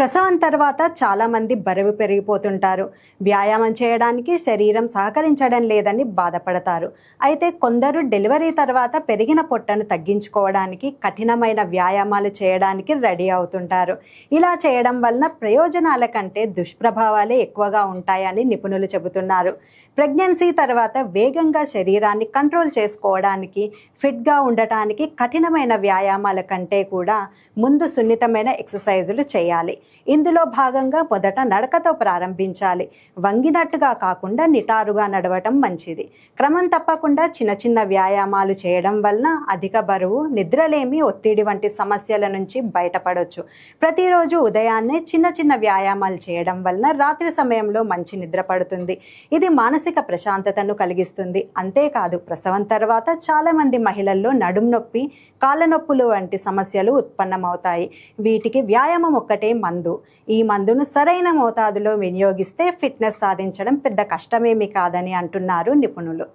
ప్రసవం తర్వాత చాలామంది బరువు పెరిగిపోతుంటారు. వ్యాయామం చేయడానికి శరీరం సహకరించడం లేదని బాధపడతారు. అయితే కొందరు డెలివరీ తర్వాత పెరిగిన పొట్టను తగ్గించుకోవడానికి కఠినమైన వ్యాయామాలు చేయడానికి రెడీ అవుతుంటారు. ఇలా చేయడం వలన ప్రయోజనాల కంటే దుష్ప్రభావాలే ఎక్కువగా ఉంటాయని నిపుణులు చెబుతున్నారు. ప్రెగ్నెన్సీ తర్వాత వేగంగా శరీరాన్ని కంట్రోల్ చేసుకోవడానికి ఫిట్గా ఉండటానికి కఠినమైన వ్యాయామాల కంటే కూడా ముందు సున్నితమైన ఎక్సర్సైజులు చేయాలి. ఇందులో భాగంగా మొదట నడకతో ప్రారంభించాలి. వంగినట్టుగా కాకుండా నిటారుగా నడవటం మంచిది. క్రమం తప్పకుండా చిన్న చిన్న వ్యాయామాలు చేయడం వలన అధిక బరువు నిద్రలేమి ఒత్తిడి వంటి సమస్యల నుంచి బయటపడవచ్చు ప్రతిరోజు ఉదయాన్నే చిన్న చిన్న వ్యాయామాలు చేయడం వలన రాత్రి సమయంలో మంచి నిద్ర పడుతుంది. ఇది మానసిక ప్రశాంతతను కలిగిస్తుంది. అంతేకాదు ప్రసవం తర్వాత చాలామంది మహిళల్లో నడుం నొప్పి కాళ్ళ నొప్పులు వంటి సమస్యలు ఉత్పన్నమవుతాయి. వీటికి వ్యాయామం ఒక్కటే మందు ఈ మందును సరైన మోతాదులో వినియోగిస్తే ఫిట్నెస్ సాధించడం పెద్ద కష్టమేమి కాదని అంటున్నారు నిపుణులు.